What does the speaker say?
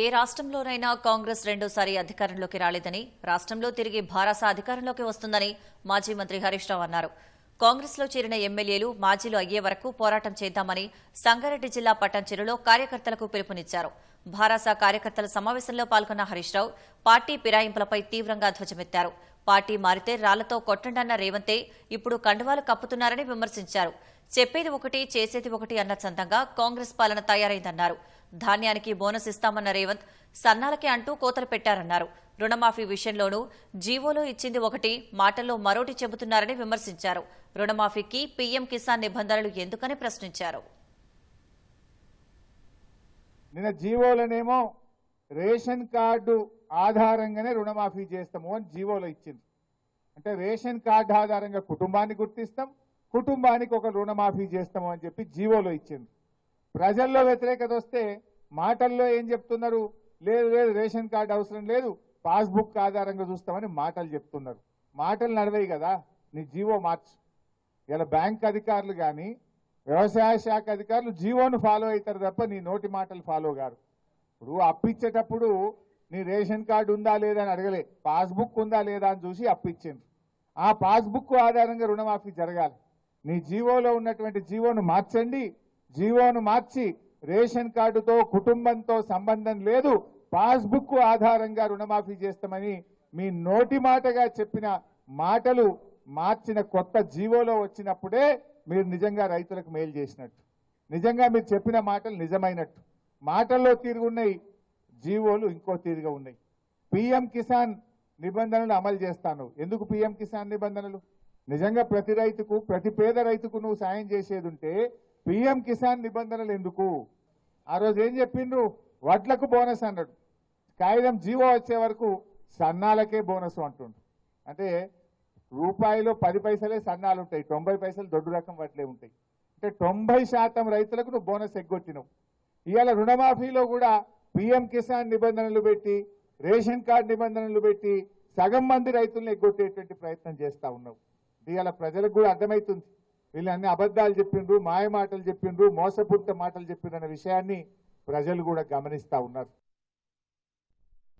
ఏ రాష్ట్రంలోనైనా కాంగ్రెస్ రెండోసారి అధికారంలోకి రాలేదని రాష్ట్రంలో తిరిగి భారస అధికారంలోకి వస్తుందని మాజీ మంత్రి హరీష్ రావు అన్నారు. కాంగ్రెస్లో చేరిన ఎమ్మెల్యేలు మాజీలు అయ్యే వరకు పోరాటం చేద్దామని సంగారెడ్డి జిల్లా పట్టంచెరులో కార్యకర్తలకు పిలుపునిచ్చారు. భారాస కార్యకర్తల సమావేశంలో పాల్గొన్న హరీష్ రావు పార్టీ ఫిరాయింపులపై తీవ్రంగా ధ్వజమెత్తారు. పార్టీ మారితే రాళ్ళతో కొట్టండన్న రేవంతే ఇప్పుడు కండువాలు కప్పుతున్నారని విమర్శించారు. చెప్పేది ఒకటి చేసేది ఒకటి అన్న చందంగా కాంగ్రెస్ పాలన తయారైందన్నారు. ధాన్యానికి బోనస్ ఇస్తామన్న రేవంత్ సన్నాలకే అంటూ కోతలు పెట్టారన్నారు. రుణమాఫీ విషయంలోనూ జీవోలో ఇచ్చింది ఒకటి మాటల్లో మరోటి చెబుతున్నారని విమర్శించారు. రుణమాఫీకి పీఎం కిసాన్ నిబంధనలు ఎందుకని ప్రశ్నించారు? నిన్న జీవోలనేమో రేషన్ కార్డు ఆధారంగానే రుణమాఫీ చేస్తాము అని జీవోలో ఇచ్చింది. అంటే రేషన్ కార్డు ఆధారంగా కుటుంబాన్ని గుర్తిస్తాం కుటుంబానికి ఒక రుణమాఫీ చేస్తాము అని చెప్పి జీవోలో ఇచ్చింది. ప్రజల్లో వ్యతిరేకత వస్తే మాటల్లో ఏం చెప్తున్నారు? లేదు లేదు రేషన్ కార్డు అవసరం లేదు. పాస్బుక్ ఆధారంగా చూస్తామని మాటలు చెప్తున్నారు. మాటలు నడవయి కదా. నీ జీవో మార్చు. ఇలా బ్యాంక్ అధికారులు కానీ వ్యవసాయ శాఖ అధికారులు జీవోను ఫాలో అవుతారు తప్ప నీ నోటి మాటలు ఫాలో కారు. ఇప్పుడు అప్పిచ్చేటప్పుడు నీ రేషన్ కార్డు ఉందా లేదా అని అడగలే. పాస్బుక్ ఉందా లేదా అని చూసి అప్పిచ్చింది ఆ పాస్బుక్ ఆధారంగా రుణమాఫీ జరగాలి. నీ జీవోలో ఉన్నటువంటి జీవోను మార్చండి. జీవోను మార్చి రేషన్ కార్డుతో కుటుంబంతో సంబంధం లేదు. పాస్బుక్ ఆధారంగా రుణమాఫీ చేస్తామని మీ నోటి మాటగా చెప్పిన మాటలు మార్చిన కొత్త జీవోలో వచ్చినప్పుడే మీరు నిజంగా రైతులకు మేలు చేసినట్టు. నిజంగా మీరు చెప్పిన మాటలు నిజమైనట్టు. మాటల్లో తీరుగున్నాయి జీవోలు ఇంకో తీరుగా ఉన్నాయి. పిఎం కిసాన్ నిబంధనలు అమలు చేస్తాను. ఎందుకు పిఎం కిసాన్ నిబంధనలు? నిజంగా ప్రతి రైతుకు ప్రతి పేద రైతుకు నువ్వు సాయం చేసేది ఉంటే పిఎం కిసాన్ నిబంధనలు ఎందుకు? ఆ రోజు ఏం చెప్పిండ్రు? వడ్లకు బోనస్ అన్నాడు. కాగితం జీవో వచ్చే వరకు సన్నాలకే బోనస్ అంటుండు అంటే రూపాయిలో పది పైసలే సన్నాలు ఉంటాయి తొంభై పైసలు దొడ్డు రకం వడ్లే ఉంటాయి. అంటే తొంభై శాతం రైతులకు నువ్వు బోనస్ ఎగ్గొట్టినవు. ఇవాళ రుణమాఫీలో కూడా పిఎం కిసాన్ నిబంధనలు పెట్టి రేషన్ కార్డు నిబంధనలు పెట్టి సగం మంది రైతులను ఎగ్గొట్టేటువంటి ప్రయత్నం చేస్తా ఉన్నావు. ఇవాళ ప్రజలకు కూడా అర్థమవుతుంది. వీళ్ళు అన్ని అబద్ధాలు చెప్పిండ్రు మాయ మాటలు చెప్పిండ్రు మోసపూరిత మాటలు చెప్పిండ్రు అనే విషయాన్ని ప్రజలు కూడా గమనిస్తా ఉన్నారు.